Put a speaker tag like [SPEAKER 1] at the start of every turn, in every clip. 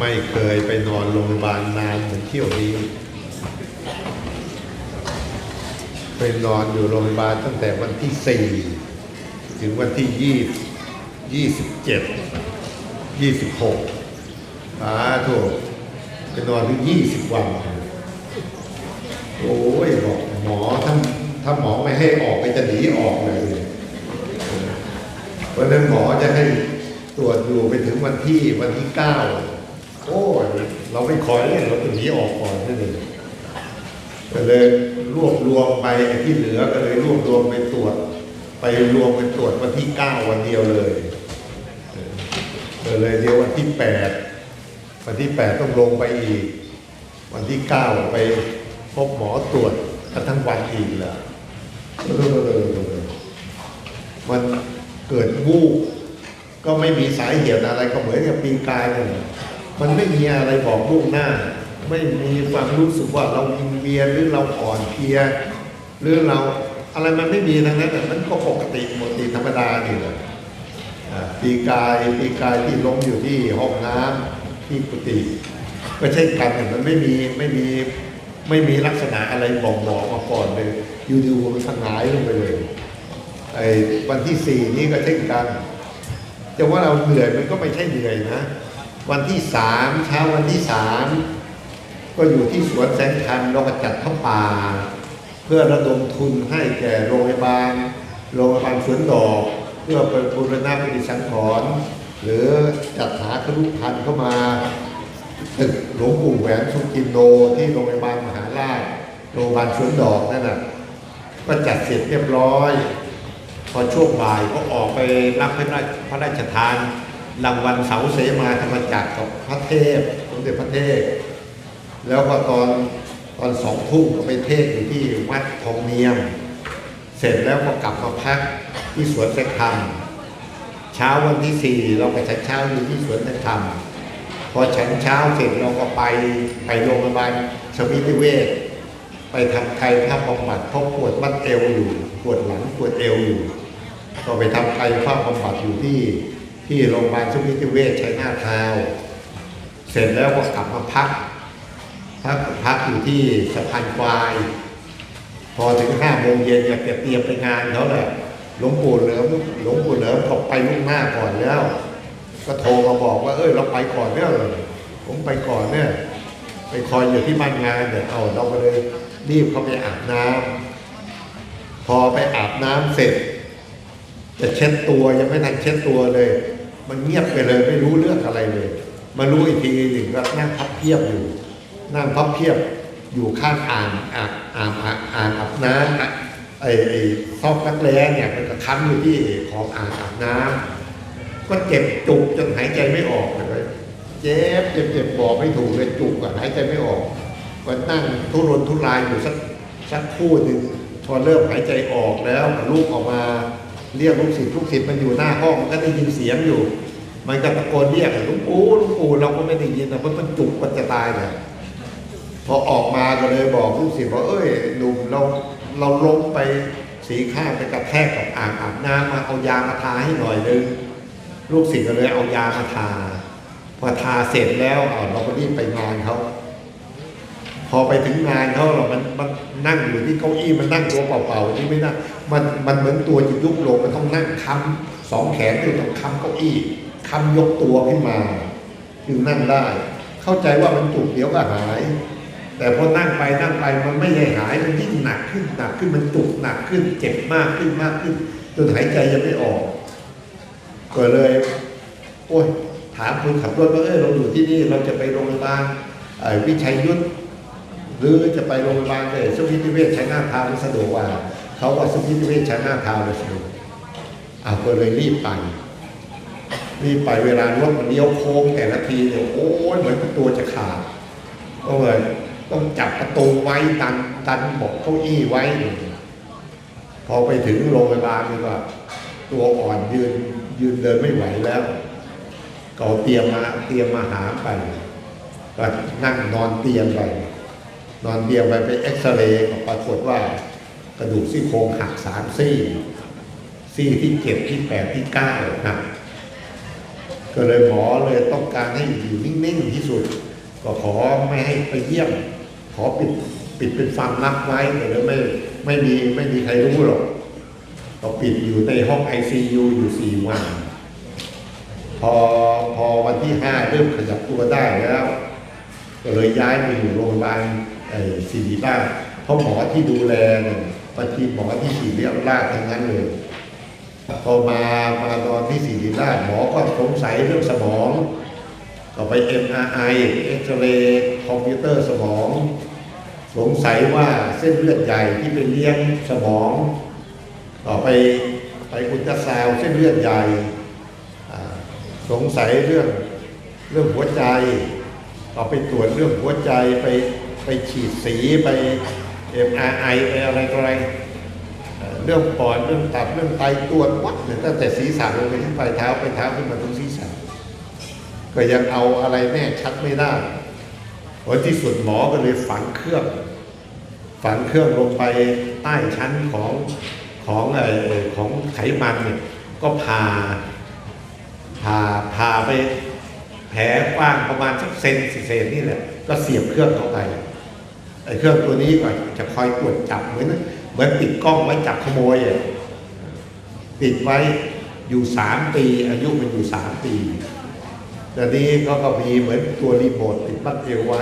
[SPEAKER 1] ไม่เคยไปนอนโรงพยาบาลนานเหมือนเที่ยวนี้ไปนอนอยู่โรงพยาบาลตั้งแต่วันที่สี่ถึงวันที่ยี่ยี่สิบเจ็ดยี่สิบหกอาถูกไปนอนถึงยี่สิบวัน โอ้ยบอกหมอถ้าถ้าหมอไม่ให้ออกไปจะหนีออกเลยวันนั้นหมอจะให้ตรวจอยู่ไปถึงวันที่วันที่เก้า โอ้ยเราไม่คอยเล่นเราจะหนีออกก่อนนั่นเองก็เลยรวบรวมไปไอ้ที่เหลือก็เลยรวบรวมไปตรวจ ไปรวมไปตรวจวันที่เก้าวันเดียวเลยเออเลยเดียววันที่แปดวันที่แปดต้องลงไปอีก วันที่เก้าไปพบหมอตรวจกันทั้งวันอีกแล้วมันเกิดวูบก็ไม่มีสาเหตุอะไรก็เหมือนกับปีกายนั่นแหละ มันไม่มีอะไรบอกล่วงหน้า ไม่มีความรู้สึกว่าเราวิงเวียหรือเราอ่อนเพลียหรือเราอะไรมันไม่มีทั้งนั้นแต่มันก็ปกติปกติธรรมดานี่แหละอ่ปีกายปีกายที่ล้มอยู่ที่ห้องน้ำที่กุฏิก็เช่นกันเนี่มันไม่มีไม่มีไม่มีลักษณะอะไรบอกบอกมาก่อนเลยอยู่ๆมันสงายลงไปเลยไอ้วันที่สี่นี้ก็เช่นกันจะว่าเราเหนื่อยมันก็ไม่ใช่เหนื่อยนะ วันที่สามเช้าวันที่สามก็อยู่ที่สวนแสงธรรมเราก็จัดข้าป่า เพื่อระดมทุนให้แก่โรงพยาบาลโรงพยาบาลสวนดอก เพื่อเป็นบูรณะปฏิสังขรณ์หรือจัดหาครุพันธ์เข้ามาตึกหลวงปู่แหวนสุกินโนที่โรงพยาบาลมหาราชโรงพยาบาลสวนดอกนั่นน่ะก็จัดเสร็จเรียบร้อย พอช่วงบ่ายก็ออกไปรับพระราชพระราชทาน รางวัลเสาเสมาธรรมจักรกับพระเทพสมเด็จพระเทพ แล้วก็ตอนตอนสองทุ่มก็ไปเทศอยู่ที่วัดทองเนียม เสร็จแล้วก็กลับมาพักที่สวนแสงธรรมเช้าวันที่สี่เราไปฉันเช้าอยู่ที่สวนแสงธรรมพอฉันเช้าเสร็จเราก็ไปไปโรงพยาบาลสมิติเวชไปทำไกายภาพบำบัดเพราะปวดบัดเอวอยู่ ปวดหลังปวดเอวอยู่ ก็ไปทำไกายภาพบำบัดอยู่ที่ ที่โรงพยาบาลสมิติเวชชัยนาทาว เสร็จแล้วก็กลับมาพัก พักพักอยู่ที่สะพานควาย พอถึงห้าโมงเย็นเนี่ยเตรียมไปงานเขาแหละหลวงปู่เหลิมหลวงปู่เหลิมเขาไปล่วงหน้าก่อนแล้ว ก็โทรมาบอกว่า เอ้ยเราไปก่อนเนี่ยผมไปก่อนเนี่ยไปคอยอยู่ที่บ้านงานเดี๋ยวเอาเราก็เลยรีบเข้าไปอาบน้ำพอไปอาบน้ำเสร็จ จะเช็ดตัวยังไม่ทันเช็ดตัวเลย มันเงียบไปเลยไม่รู้เรื่องอะไรเลย มารู้อีกทีหนึ่งก็นั่งพับเพียบอยู่ นั่งพับเพียบอยู่ข้างอ่างอ่างอ่างอ่างอาบน้ำไอ้ไอ้ซอกรักแร้เนี่ยมันก็ค้ำอยู่ที่ของอ่างอาบน้ำก็เจ็บจุกจนหายใจไม่ออกเลยเจ็บเจ็บเจ็บบอกไม่ถูกเลยจุกอะหายใจไม่ออกก็นั่งทุรนทุรายอยู่สักสักคู่หนึ่งพอเริ่มหายใจออกแล้วลูกออกมา เรียกลูกศิษย์ลูกศิษย์มันอยู่หน้าห้องมันก็ได้ยินเสียงอยู่ มันก็ตะโกนเรียกลุงปู่ลุงปู่เราก็ไม่ได้ยินนะเพราะมันจุกมันจะตายเลยพอออกมาก็เลยบอกลูกศิษย์ว่าเอ้ยหนุ่มเราเราล้มไปสีข้างไปกระแทกกับอ่างอาบน้ำมาเอายามาทาให้หน่อยนึงลูกศิษย์ก็เลยเอายามาทา พอทาเสร็จแล้วเเราก็รีบไปงานเขา พอไปถึงงานเขาเรามันมันนั่งอยู่ที่เก้าอี้มันนั่งตัวเปล่าๆที่ไม่นั่งมันมันเหมือนตัวจะยุบลงมันต้องนั่งค้ำสองแขนอยู่ตรงค้ำเก้าอี้ค้ำยกตัวขึ้นมาจึงนั่งได้ เข้าใจว่ามันจุกเดี๋ยวก็หาย แต่พอนั่งไปนั่งไปมันไม่ได้หายมันยิ่งหนักขึ้นหนักขึ้นมันจุกหนักขึ้น เจ็บมากขึ้นมากขึ้นจนหายใจยังไม่ออกก็เลย โอ้ยถามคนขับรถว่าเออเราอยู่ที่นี่เราจะไปโรงพยาบาลอ่อวิชัยยุทธ หรือจะไปโรงพยาบาลเลยสุพิทเวชชัยนาทาวน์สะดวกกว่าเขาว่าสุพิทเวชชัยนาทาวน์เลยสะดวกอ่าก็เลยรีบไปรีบไปเวลารถมันเลี้ยวโค้งแต่ละทีเนี่ยโอ้ยเหมือนประตูจะขาดก็เลยต้องจับประตูไว้ดันดันเบอกเก้าอี้ไว้ พอไปถึงโรงพยาบาลนี่ก็ตัวอ่อนยืนยืนเดินไม่ไหวแล้ว ก็เตรียมมาเตรียมมาหาไปก็นั่งนอนเตียงไป นอนเตียงไปไปเอ็กซเรย์ก็ปรากฏว่ากระดูกซี่โครงหักสามซี่ ซี่ที่เจ็ดที่แปดที่เก้าหักก็เลยหมอเลยต้องการให้อยู่นิ่งๆที่สุด ก็ขอไม่ให้ไปเยี่ยม ขอปิดปิดเป็นความลับไว้แต่แล้วไม่ไม่มีไม่มีใครรู้หรอกก็ปิดอยู่ในห้องไอซียูอยู่สี่วัน พอพอวันที่ห้าเริ่มขยับตัวได้แล้ว ก็เลยย้ายไปอยู่โรงพยาบาล ไอ้ศิริราชเพราะหมอที่ดูแลเนี่ยบางทีหมอที่ศิริราชทั้งนั้นเลย พอมามาตอนที่ศิริราชหมอก็สงสัยเรื่องสมอง ก็ไป MRI เอ็กซเรย์คอมพิวเตอร์สมอง สงสัยว่าเส้นเลือดใหญ่ที่ไปเลี้ยงสมอง ต่อไปไปอุลตราซาวเส้นเลือดใหญ่สงสัยเรื่องเรื่องหัวใจต่อไปตรวจเรื่องหัวใจไป ไปฉีดสีไป MRI ไปอะไรต่ออะไรเรื่องปอดเรื่องตับเรื่องไตตรวจวัดเนี่ยตั้งแต่ศีรษะลงไปที่ปลายเท้าไปเท้าขึ้นมาตรงศีรษะก็ยังเอาอะไรแน่ชัดไม่ได้ผลที่สุดหมอก็เลยฝังเครื่อง ฝังเครื่องลงไปใต้ชั้นของของไอ้ของไขมันเนี่ยก็พาพาพาไปแผลกว้างประมาณสักเซนสิเซนนี่แหละก็เสียบเครื่องเข้าไป ไอ้เครื่องตัวนี้ก็จะคอยตรวจจับเหมือนเหมือนติดกล้องไว้จับขโมยอะติดไว้อยู่สามปี อายุมันอยู่สามปีแต่นี้ก็ก็มีเหมือนตัวรีโมทติดบัตเอวไว้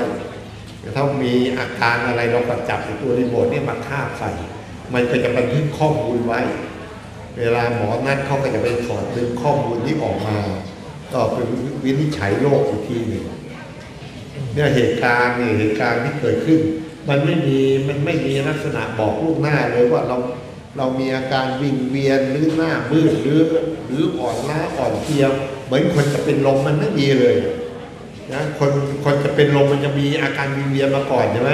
[SPEAKER 1] ถ้ามีอาการอะไรเราก็จับตัวรีโมทเนี่ยมาคาบใส่ มันก็จะบันทึกข้อมูลไว้ เวลาหมอนัดเขาก็จะไปถอดดึงข้อมูลที่ออกมาก็เป็นวินิจฉัยโรคอีกทีหนึ่งเนี่ยเหตุการณ์เนี่ยเหตุการณ์ที่เกิดขึ้น มันไม่มีมันไม่มีลักษณะบอกลูกหน้าเลยว่าเราเรามีอาการวิงเวียนหรือหน้ามืดหรือหรืออ่อนล้าอ่อนเพลียเหมือนคนจะเป็นลมมันไม่มีเลยนะคนคนจะเป็นลมมันจะมีอาการวิงเวียนมาก่อนใช่ไหม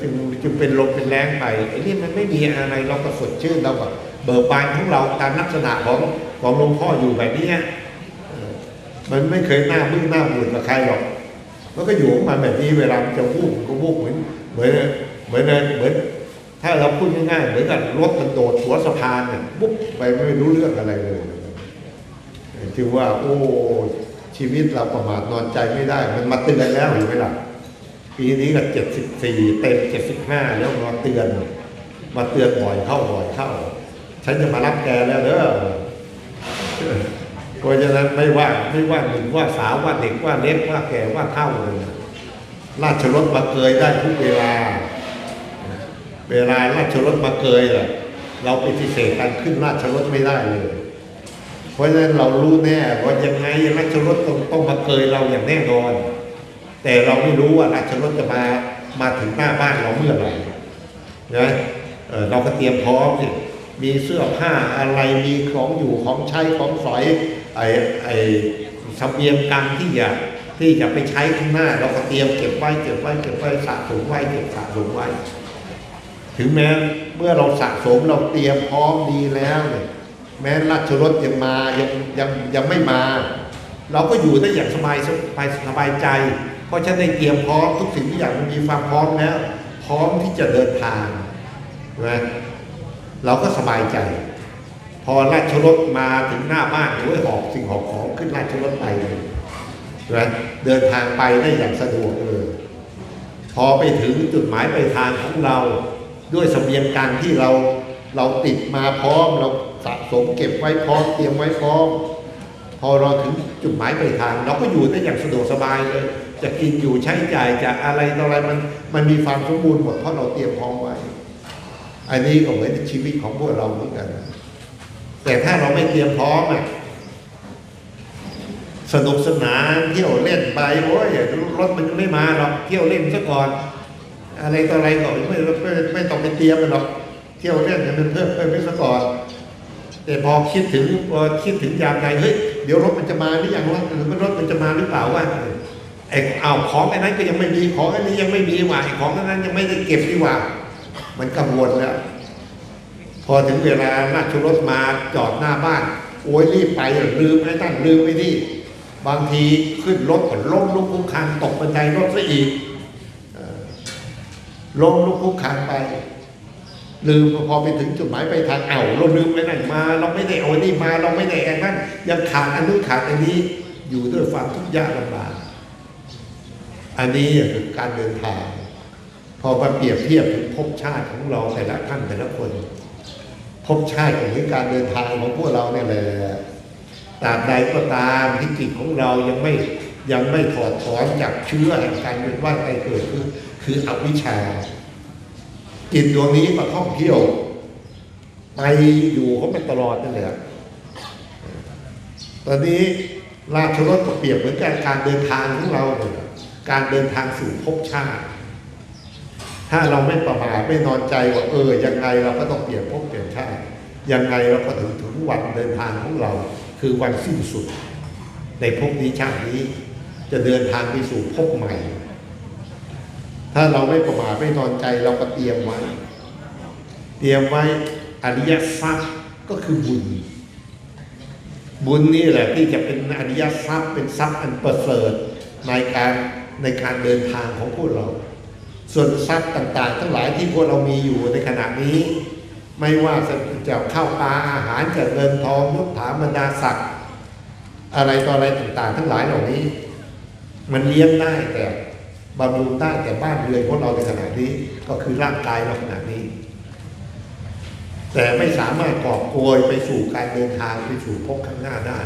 [SPEAKER 1] จึงจึงเป็นลมเป็นแรงไปไอ้นี่มันไม่มีอะไรเราก็สดชื่นเราก็เบิกบานของเราตามลักษณะของของหลวงพ่ออยู่แบบนี้มันไม่เคยหน้ามืดหน้าบูดกับใครหรอกมันก็อยู่ของมันแบบนี้เวลาจะวูบก็วูบเหมือน เหมือนเหมือนเหมือน ถ้าเราพูดง่ายๆเหมือนกับรถมันโดดหัวสะพานเนี่ยปุ๊บไปไม่รู้เรื่องอะไรเลยถือว่า โอ้ชีวิตเราประมาทนอนใจไม่ได้ มันมาเตือนแล้วอยู่ไหมล่ะปีนี้ก็เจ็ดสิบสี่เต็มเจ็ดสิบห้าแล้วมาเตือน มาเตือนบ่อยเข้าบ่อยเข้า ฉันจะมารับแกแล้วเด้อเพราะฉะนั้นไม่ว่าไม่ว่าหนุ่มว่าสาวว่าเด็กว่าเล็กว่าแก่ว่าเท่าเลยนะ ราชรถมาเกยได้ทุกเวลา เวลาราชรถมาเกยอะเราปฏิเสธการขึ้นราชรถไม่ได้เลย เพราะฉะนั้นเรารู้แน่ว่ายังไงราชรถต้องต้องมาเกยเราอย่างแน่นอน แต่เราไม่รู้ว่าราชรถจะมามาถึงหน้าบ้านเราเมื่อไหร่นะเเราก็เตรียมพร้อมสิมีเสื้อผ้าอะไรมีของอยู่ของใช้ของสอยไอ้ไอ้เสบียงกันที่จะ ที่จะไปใช้ข้างหน้า เราก็เตรียมเก็บไว้เก็บไว้เก็บไว้สะสมไว้เก็บสะสมไว้ ถึงแม้เมื่อเราสะสมเราเตรียมพร้อมดีแล้วเนี่ยแม้ราชรถยังมายังยังยังไม่มา เราก็อยู่ได้อย่างสบายสบายสบายใจ เพราะฉันได้เตรียมพร้อมทุกสิ่งทุกอย่างมันมีความพร้อมแล้ว พร้อมที่จะเดินทางนะเราก็สบายใจ พอราชรถมาถึงหน้าบ้านโอ้ยหอบสิ่งหอบของขึ้นราชรถไปเลย นะเดินทางไปได้อย่างสะดวกเลย พอไปถึงจุดหมายปลายทางของเราด้วยสเสบียงการที่เราเราติดมาพร้อมเราสะสมเก็บไว้พร้อมเตรียมไว้พร้อม พอเราถึงจุดหมายปลายทาง เราก็อยู่ได้อย่างสะดวกสบายเลย จะกินอยู่ใช้จ่ายจะอะไรต่ออะไรมันมันมีความสมบูรณ์หมดเพราะเราเตรียมพร้อมไว้ อันนี้ก็เหมือนชีวิตของพวกเราเหมือนกัน แต่ถ้าเราไม่เตรียมพร้อมอะ สนุกสนานเที่ยวเล่นไปโอ้ยรถมันไม่มาหรอกเที่ยวเล่นซะก่อน อะไรต่ออะไรก็ไม่ไม่ไม่ต้องไปเตรียมมันหรอกเที่ยวเล่นให้มันเพิ่มเพิ่มไปซะก่อน แต่พอคิดถึงพอคิดถึงยามใดเฮ้ยเดี๋ยวรถมันจะมาหรือยังวะหรือว่ารถมันจะมาหรือเปล่าวะไอ้เอาของไอ้นั้นก็ยังไม่มีของอันนี้ยังไม่มีว่ะไอ้ของอันนั้นยังไม่ได้เก็บดีกว่า มันกังวลแล้วพอถึงเวลาราชรถมาจอดหน้าบ้าน โอ้ยรีบไปลืมไอ้ตั้นลืมไอ้นี่ บางทีขึ้นรถก็ล้มลุกคลุกคลานตกบันไดรถซะอีกล้มลุกคลุกคลานไป ลืมพอไปถึงจุดหมายไปทางเอาเราลืมไปไหนมา เราไม่ได้เอาอันนี้มา เราไม่ได้ไอ้นั่นยังขาดอันนู้นขาดอันนี้อยู่ด้วยความทุกข์ยากลำบากอันนี้คือการเดินทาง พอมาเปรียบเทียบถึงภพชาติของเราแต่ละท่านแต่ละคนภพชาติของการเดินทางของพวกเราเนี่ยแหละ ตราบใดก็ตามที่จิตของเรายังไม่ยังไม่ถอดถอนจากเชื้อแห่งการเป็นว่ายไปเกิดคือคืออวิชชา จิตดวงนี้มาท่องเที่ยวไปอยู่เขาไปตลอดนั่นแหละตอนนี้ราชรถก็เปรียบเหมือนกับการเดินทางของเราเนี่ยการเดินทางสู่ภพชาติ ถ้าเราไม่ประมาทไม่นอนใจว่าเออยังไงเราก็ต้องเปลี่ยนภพเปลี่ยนชาติยังไงเราก็ถึงถึงวันเดินทางของเรา คือวันสิ้นสุด ในภพนี้ชาตินี้จะเดินทางไปสู่ภพใหม่ ถ้าเราไม่ประมาทไม่นอนใจเราก็เตรียมไว้ เตรียมไว้อริยทรัพย์ก็คือบุญ บุญนี่แหละที่จะเป็นอริยทรัพย์เป็นทรัพย์อันประเสริฐในการในการเดินทางของพวกเรา ส่วนทรัพย์ต่าง ๆ ทั้งหลายที่พวกเรามีอยู่ในขณะนี้ ไม่ว่าจะข้าวปลาอาหารจะเงินทองยศถาบรรดาศักดิ์อะไรต่ออะไรต่างๆ ทั้งหลายเหล่านี้ มันเลี้ยงได้แต่บำรุงได้แต่บ้านเรือนของเราในขณะนี้ก็คือร่างกายเราขณะนี้ แต่ไม่สามารถกอบโกยไปสู่การเดินทางไปสู่ภพข้างหน้าได้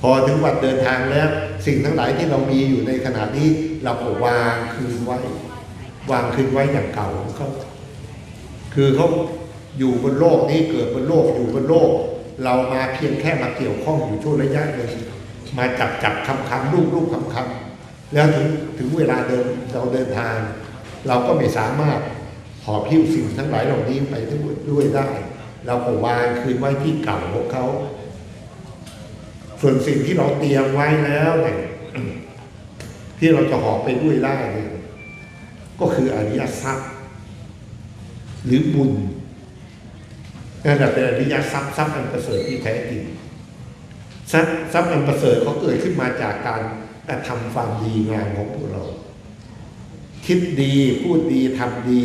[SPEAKER 1] พอถึงวันเดินทางแล้ว สิ่งทั้งหลายที่เรามีอยู่ในขณะนี้ เราก็วางคืนไว้ วางคืนไว้อย่างเก่าของเขา คือเขาอยู่บนโลกนี้เกิดบนโลกอยู่บนโลก เรามาเพียงแค่มาเกี่ยวข้องอยู่ช่วงระยะหนึ่งมาจับจับคำคำลูกลูกคำคำแล้วถึงถึงเวลาเดินเราเดินทาง เราก็ไม่สามารถหอบพิ้วสิ่งทั้งหลายเหล่านี้ไปด้วยได้ เราก็วางคืนไว้ที่เก่าของเขาส่วนสิ่งที่เราเตรียมไว้แล้วเนี่ยที่เราจะหอบไปด้วยได้เนี่ยก็คืออริยทรัพย์ หรือบุญนั่นแหละเป็นอริยทรัพย์ทรัพย์อันประเสริฐที่แท้จริงทรัพย์ทรัพย์อันประเสริฐเขาเกิดขึ้นมาจากการกระทำความดีงามของพวกเรา คิดดีพูดดีทำดี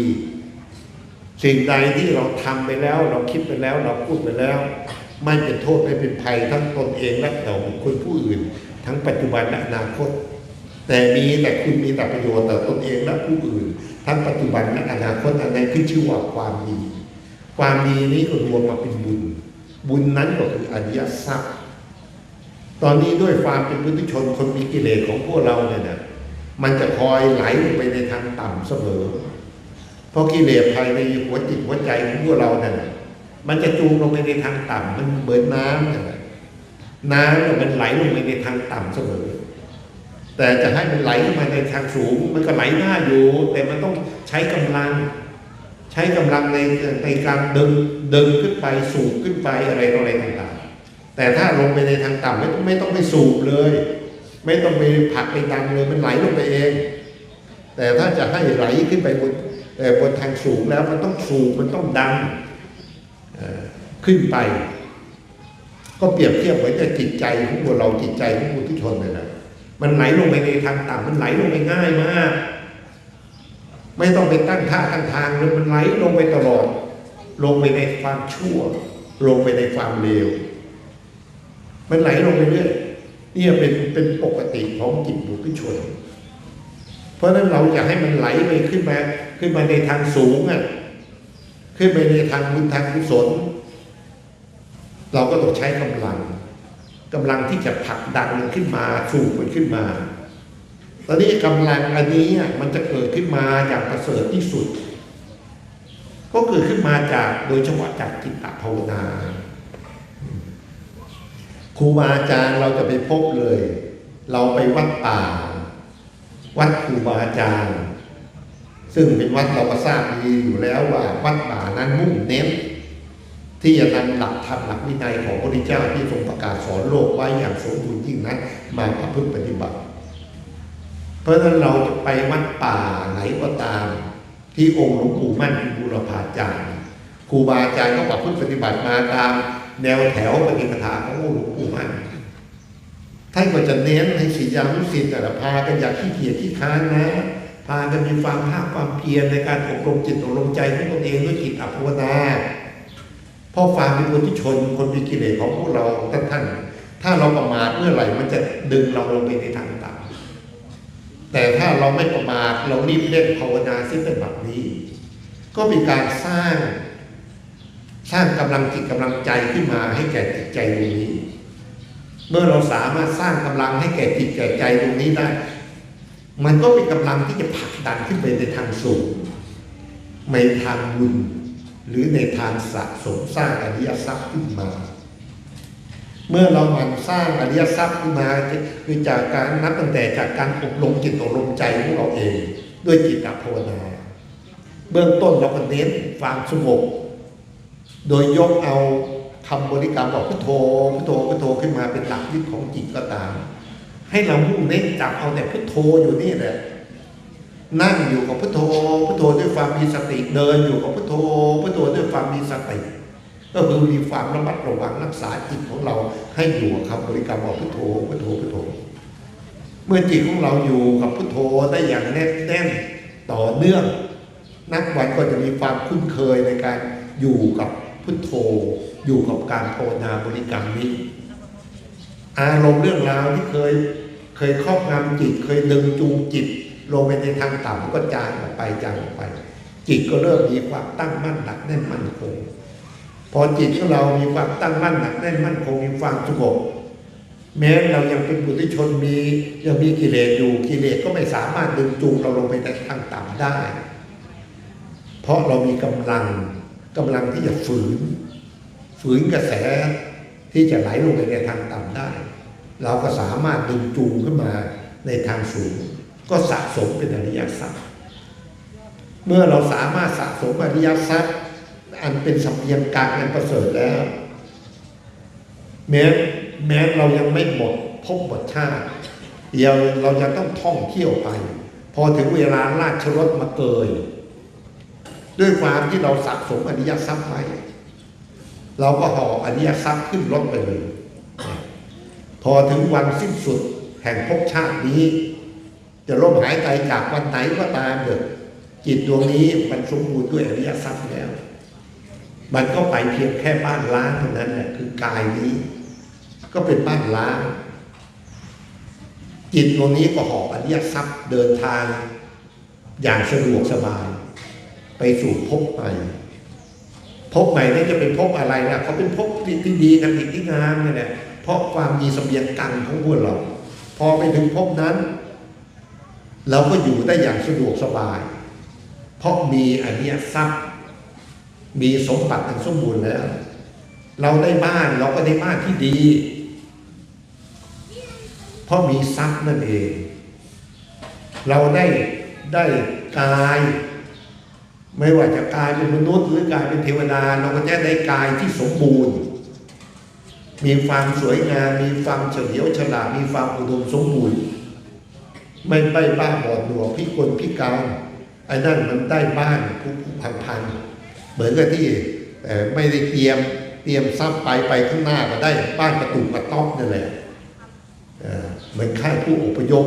[SPEAKER 1] สิ่งใดที่เราทำไปแล้ว เราคิดไปแล้ว เราพูดไปแล้ว ไม่เป็นโทษไม่เป็นภัยทั้งตนเองและต่อบุคคลผู้อื่น ทั้งปัจจุบันและอนาคต แต่มีแต่คุณมีแต่ประโยชน์ต่อตนเองและผู้อื่น ทั้งปัจจุบันและอนาคตอันนั้นคือชื่อว่าความดี ความดีนี้ก็รวมมาเป็นบุญ บุญนั้นก็คืออริยทรัพย์ ตอนนี้ด้วยความเป็นพุทธชนคนมีกิเลสของพวกเราเนี่ยนะมันจะคอยไหลลงไปในทางต่ำเสมอ เพราะกิเลสภายในหัวจิตหัวใจของพวกเราเนี่ยนะมันจะจูงลงไปในทางต่ำมันเหมือนน้ำเนี่ยนะน้ำเนี่ยมันไหลลงไปในทางต่ำเสมอ แต่จะให้มันไหลขึ้นมาในทางสูง มันก็ไหลหน้าอยู่ แต่มันต้องใช้กำลัง ใช้กำลังในในการดึงดึงขึ้นไปสูบขึ้นไปอะไรต่ออะไรต่างๆ แต่ถ้าลงไปในทางต่ำไม่ต้องไม่ต้องไปสูบเลย ไม่ต้องไปผลักไปดันเลยมันไหลลงไปเอง แต่ถ้าจะให้ไหลขึ้นไปบนแต่บนทางสูงแล้วมันต้องสูบมันต้องดันขึ้นไป ก็เปรียบเทียบไว้กับจิตใจของพวกเราจิตใจของผู้ที่ชนเลยนะ มันไหลลงไปในทางต่ำมันไหลลงไปง่ายมาก ไม่ต้องไปตั้งท่าตั้งทางเลยมันไหลลงไปตลอด ลงไปในความชั่ว ลงไปในความเลวมันไหลลงไปเรื่อยนี่เป็นเป็นปกติของจิตบุตุชนเพราะฉะนั้นเราอยากให้มันไหลไปขึ้นมาขึ้นมาในทางสูงอะขึ้นไปในทางบุญทางกุศลเราก็ต้องใช้กำลัง กำลังที่จะผลักดันมันขึ้นมาสูบมันขึ้นมา ตอนนี้กำลังอันนี้อะมันจะเกิดขึ้นมาอย่างประเสริฐที่สุด ก็เกิดขึ้นมาจากโดยเฉพาะจากจิตตภาวนาครูบาอาจารย์เราจะไปพบเลย เราไปวัดป่า วัดครูบาอาจารย์ ซึ่งเป็นวัดเราก็ทราบดีอยู่แล้วว่า วัดป่านั้นมุ่งเน้น ที่จะนำหลักธรรมหลักวินัยของพระพุทธเจ้าที่ทรงประกาศสอนโลกไว้อย่างสมบูรณ์ยิ่งนั้นมาประพฤติปฏิบัติ เพราะฉะนั้นเราจะไปวัดป่าไหนก็ตาม ที่องค์หลวงปู่มั่นบูรพาจารย์ครูบาอาจารย์ก็ประพฤติปฏิบัติมาตาม แนวแถวปฏิปทาขององค์หลวงปู่มั่นท่านก็จะเน้นให้ศิษยานุศิษย์แต่ละพากันอย่าขี้เกียจขี้ค้านนะพากันมีความภาคความเพียรในการอบรมจิตอบรมใจของตนเองด้วยจิตอภาวนา พราะความเป็นคนที่ชนคนมีกิเลสของพวกเราท่านท่านถ้าเราประมาทเมื่อไหร่มันจะดึงเราลงไปในทางต่ำแต่ถ้าเราไม่ประมาทเรารีบเล่นภาวนาซึ่งเป็นแบบนี้ ก็เป็นการสร้าง สร้างกำลังจิตกำลังใจขึ้นมาให้แก่จิตใจตรงนี้ เมื่อเราสามารถสร้างกำลังให้แก่จิตแก่ใจตรงนี้ได้ มันก็เป็นกำลังที่จะผลักดันขึ้นไปในทางสูงในทางบุญ หรือในทางสะสมสร้างอริยทรัพย์ขึ้นมา เมื่อเราหมันสร้างอริยทรัพย์ขึ้นมาคือจากการนับตั้งแต่จากการอบรมจิตอบรมใจของเราเอง ด้วยจิตตภาวนาเบื้องต้นเราก็เน้นความสงบโดยยกเอาคำบริกรรมบอกพุทโธพุทโธพุทโธขึ้นมาเป็นหลักยึดของจิตก็ตาม ให้เรามุ่งเน้นจับเอาแต่พุทโธอยู่นี่แหละ นั่งอยู่กับพุทโธพุทโธด้วยความมีสติเดินอยู่กับพุทโธพุทโธด้วยความมีสติก็คือมีความระมัดระวังรักษาจิตของเราให้อยู่กับคำบริกรรมบอกพุทโธพุทโธพุทโธ เมื่อจิตของเราอยู่กับพุทโธได้อย่างแน่นแน่นต่อเนื่อง นักวันก็จะมีความคุ้นเคยในการอยู่กับพุทโธ อยู่กับการภาวนาบริกรรมนี้ อารมณ์เรื่องราวที่เคยเคยครอบงำจิตเคยดึงจูงจิต ลงไปในทางต่ำก็จางออกไปจางออกไป จิตก็เริ่มมีความตั้งมั่นหนักแน่นมั่นคง พอจิตของเรามีความตั้งมั่นหนักแน่นมั่นคงมีความสงบแม้เรายังเป็นบุตรชนมียังมีกิเลสอยู่กิเลสก็ไม่สามารถดึงจูงเราลงไปในทางต่ำได้ เพราะเรามีกำลังกำลังที่จะฝืน ฝืนกระแสที่จะไหลลงไปในทางต่ำได้ เราก็สามารถดึงจูงขึ้นมาในทางสูง ก็สะสมเป็นอริยทรัพย์เมื่อเราสามารถสะสมอริยทรัพย์อันเป็นสัมเพียงการอันประเสริฐแล้ว แม้แม้เรายังไม่หมดภพหมดชาติเดียวเราจะต้องท่องเที่ยวไป พอถึงเวลาราชรถมาเกย ด้วยความที่เราสะสมอริยทรัพย์ไว้เราก็ห่ออริยทรัพย์ขึ้นรถไปเลย พอถึงวันสิ้นสุดแห่งภพชาตินี้ จะล่มหายใจจากวันไหนก็ตามเถอะจิตดวงนี้มันสมบูรณ์ด้วยอริยทรัพย์แล้ว มันก็ไปเพียงแค่บ้านล้างเท่านั้นแหละคือกายนี้ ก็เป็นบ้านล้าง จิตดวงนี้ก็หอบอริยทรัพย์เดินทาง อย่างสะดวกสบาย ไปสู่ภพใหม่ภพใหม่นี่จะเป็นภพอะไรล่ะเขาเป็นภพที่ดีกันอีกที่งามเนี่แหละเพราะความมีเสบียงกันของพวกเรา พอไปถึงภพนั้น เราก็อยู่ได้อย่างสะดวกสบาย เพราะมีอริยทรัพย์ มีสมบัติอันสมบูรณ์แล้ว เราได้บ้านเราก็ได้บ้านที่ดี เพราะมีทรัพย์นั่นเอง เราได้ได้กาย ไม่ว่าจะกายเป็นมนุษย์ หรือกายเป็นเทวดา เราก็จะได้กายที่สมบูรณ์ มีความสวยงามมีความเฉลียวฉลาดมีความอุดมสมบูรณ์ ไม่ไปบ้าบอดหนวกพิกลพิการไอ้นั่นมันได้บ้านผู้พันพันเหมือนกับที่ไม่ได้เตรียมเตรียมทรัพย์ไปไปข้างหน้าก็ได้บ้านประตูกระต๊อบนั่นแหละเหมือนค่ายผู้อพยพ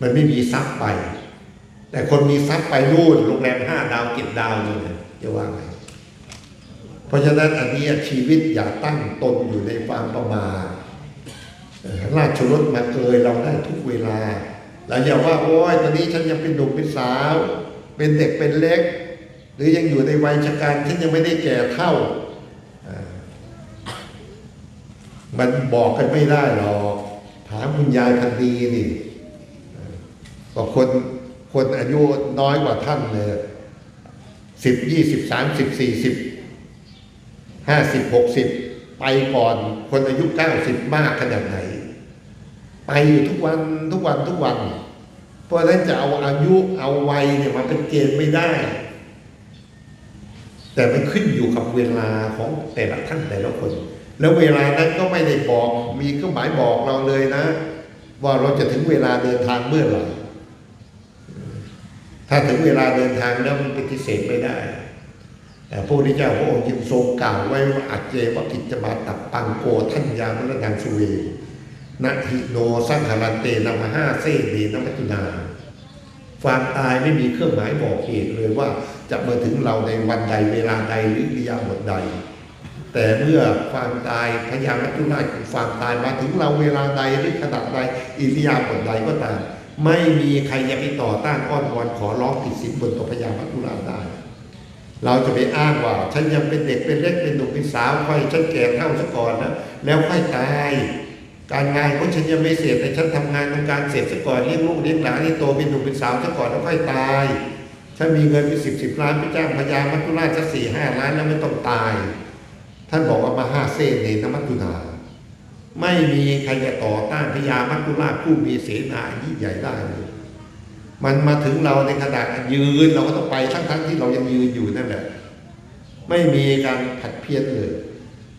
[SPEAKER 1] มันไม่มีทรัพย์ไป แต่คนมีทรัพย์ไปนู่นโรงแรมห้าดาวเจ็ดดาวนี่นะจะว่าไงเพราะฉะนั้นอันนี้ชีวิตอย่าตั้งตนอยู่ในความประมาท ราชรถมาเกยเราได้ทุกเวลาเราอย่าว่าโอ้ยตอนนี้ฉันยังเป็นหนุ่มเป็นสาว เป็นเด็กเป็นเล็ก หรือยังอยู่ในวัยชราฉันยังไม่ได้แก่เท่า มันบอกกันไม่ได้หรอก ถามคุณยายพันดีนี่บอกคนคนอายุน้อยกว่าท่านเลยสิบยี่สิบสามสิบสี่สิบห้าสิบหกสิบไปก่อนคนอายุเก้าสิบมากขนาดไหน ไปอยู่ทุกวันทุกวันทุกวัน เพราะฉะนั้นจะเอาอายุเอาวัยเนี่ยมาเป็นเกณฑ์ไม่ได้ แต่มันขึ้นอยู่กับเวลาของแต่ละท่านแต่ละคน แล้วเวลานั้นก็ไม่ได้บอก มีเครื่องหมายบอกเราเลยนะ ว่าเราจะถึงเวลาเดินทางเมื่อไหร่ถ้าถึงเวลาเดินทางแล้วมันปฏิเสธไม่ได้แต่พระพุทธเจ้าพระองค์จึงทรงกล่าวไว้ว่าอัจเจวกิจจมาตับปังโกทัญญามรณังสุเว นะหิโนสังหารันเตนามห้าเซเดนมัตุนาความตายไม่มีเครื่องหมายบอกเหตุเลยว่าจะมาถึงเราในวันใดเวลาใดหรือริยาบถใด แต่เมื่อความตายพยามัจจุราชคือความตายมาถึงเราเวลาใดหรือขนาดใดอิริยาบถใดก็ตามไม่มีใครจะไปต่อต้านอ้อนวอนขอร้องติดสินบนตัวพยามัจจุราชได้เราจะไปอ้างว่า ฉันยังเป็นเด็กเป็นเล็กเป็นหนุ่มเป็นสาวค่อยฉันแก่เท่าซะก่อนนะแล้วค่อยตาย การงานของฉันยังไม่เสร็จแต่ฉันทำงานทำการเสร็จซะก่อนเลี้ยงลูกเลี้ยงหลานให้โตเป็นหนุ่มเป็นสาวซะก่อนแล้วค่อยตายฉันมีเงินเป็นสิบสิบล้านไปจ้างพญามัจจุราชสักสี่ห้าล้านแล้วไม่ต้องตาย ท่านบอกว่ามาห้าเซนเนนมัจจุนาไม่มีใครจะต่อต้านพญามัจจุราชผู้มีเสนายิ่งใหญ่ได้เลยมันมาถึงเราในขณะยืนเราก็ต้องไปทั้งทั้งๆที่เรายังยืนอยู่นั่นแหละ ไม่มีการผัดเพี้ยนเลย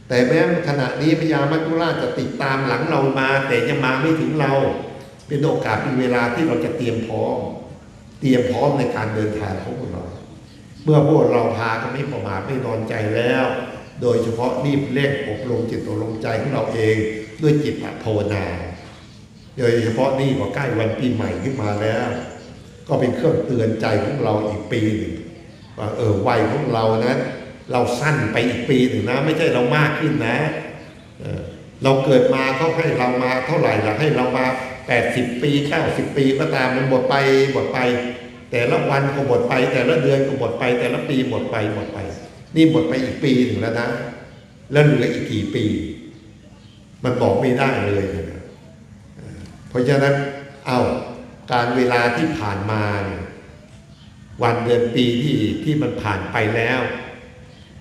[SPEAKER 1] แต่แม้ขณะนี้พญามัจจุราชจะติดตามหลังเรามา แต่ยังมาไม่ถึงเรา เป็นโอกาสเป็นเวลาที่เราจะเตรียมพร้อม เตรียมพร้อมในการเดินทางของพวกเรา เมื่อพวกเราพากันไม่ประมาทไม่นอนใจแล้ว โดยเฉพาะรีบเร่งอบรมจิตอบรมใจของเราเองด้วยจิตภาวนา โดยเฉพาะนี่ก็ใกล้วันปีใหม่ขึ้นมาแล้ว ก็เป็นเครื่องเตือนใจของเราอีกปีหนึ่งว่าเออวัยของเรานะ เราสั้นไปอีกปีหนึ่งนะ ไม่ใช่เรามากขึ้นนะเราเกิดมาเขาให้เรามาเท่าไหร่ล่ะให้เรามา 80 ปี90ปีก็ตามมันหมดไปหมดไป แต่ละวันก็หมดไป แต่ละเดือนก็หมดไป แต่ละปีหมดไปหมดไป นี่หมดไปอีกปีหนึ่งแล้วนะ แล้วเหลืออีกกี่ปี มันบอกไม่ได้เลยนะเออเพราะฉะนั้นเอาการเวลาที่ผ่านมาเนี่ยวันเดือนปีที่ที่มันผ่านไปแล้ว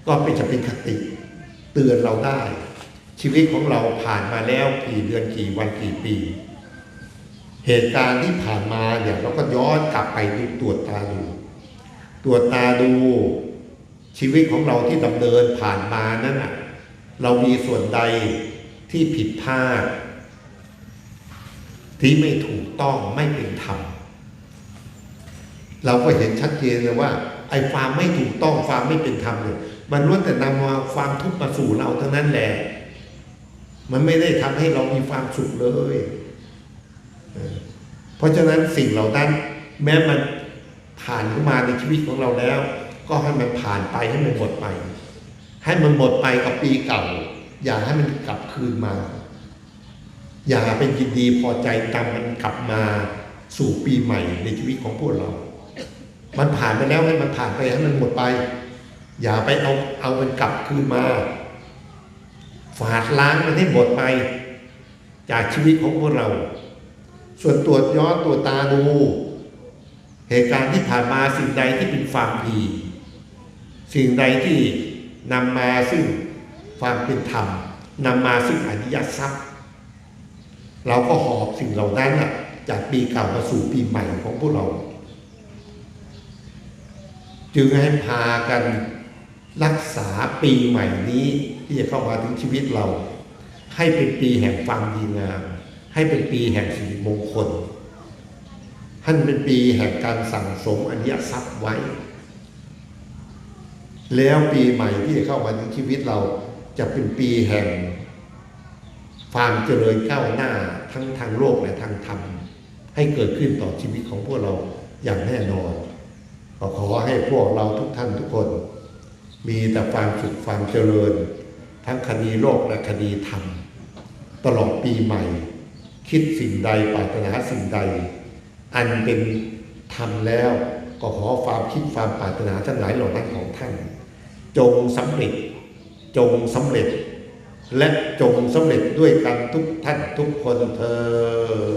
[SPEAKER 1] ก็เป็นจะเป็นคติ เตือนเราได้ ชีวิตของเราผ่านมาแล้วกี่เดือนกี่วันกี่ปี เหตุการณ์ที่ผ่านมาเนี่ยเราก็ย้อนกลับไปดูตรวจตาดูตรวจตาดูชีวิตของเราที่ดำเนินผ่านมานั้นน่ะเรามีส่วนใดที่ผิดพลาดที่ไม่ถูกต้องไม่เป็นธรรมเราก็เห็นชัดเจนเลยว่าไอ้ความไม่ถูกต้องความไม่เป็นธรรมเนี่ย มันล้วนแต่นำมาความทุกข์มาสู่เราทั้งนั้นแหละ มันไม่ได้ทำให้เรามีความสุขเลย เพราะฉะนั้นสิ่งเหล่านั้น แม้มันผ่านเข้ามาในชีวิตของเราแล้ว ก็ให้มันผ่านไปให้มันหมดไป ให้มันหมดไปกับปีเก่า อย่าให้มันกลับคืนมา อย่าเป็นยินดีพอใจตามมันกลับมาสู่ปีใหม่ในชีวิตของพวกเรา มันผ่านไปแล้วให้มันผ่านไปให้มันหมดไป อย่าไปเอาเอามันกลับคืนมา ฝาดล้างมันให้หมดไป จากชีวิตของพวกเรา ส่วนตรวจย้อนตัวตาดู เหตุการณ์ที่ผ่านมาสิ่งใดที่เป็นความดีสิ่งใดที่นำมาซึ่งความเป็นธรรมนำมาซึ่งอริยทรัพย์ เราก็หอบสิ่งเหล่านั้นน่ะจากปีเก่ามาสู่ปีใหม่ของพวกเรา จึงให้พากัน รักษาปีใหม่นี้ที่จะเข้ามาถึงชีวิตเรา ให้เป็นปีแห่งความดีงามให้เป็นปีแห่งสิริมงคลท่านเป็นปีแห่งการสั่งสมอริยทรัพย์ไว้ แล้วปีใหม่ที่จะเข้ามาถึงชีวิตเราจะเป็นปีแห่งความเจริญก้าวหน้าทั้งทางโลกและทางธรรม ให้เกิดขึ้นต่อชีวิตของพวกเราอย่างแน่นอนก็ขอให้พวกเราทุกท่านทุกคน มีแต่ความสุขความเจริญ ทั้งคดีโลกและคดีธรรม ตลอดปีใหม่ คิดสิ่งใดปรารถนาสิ่งใด อันเป็นธรรมแล้วก็ขอความคิดความปรารถนาทั้งหลายเหล่านั้นของท่าน จงสำเร็จจงสำเร็จ และจงสำเร็จด้วยกันทุกท่านทุกคนเธอ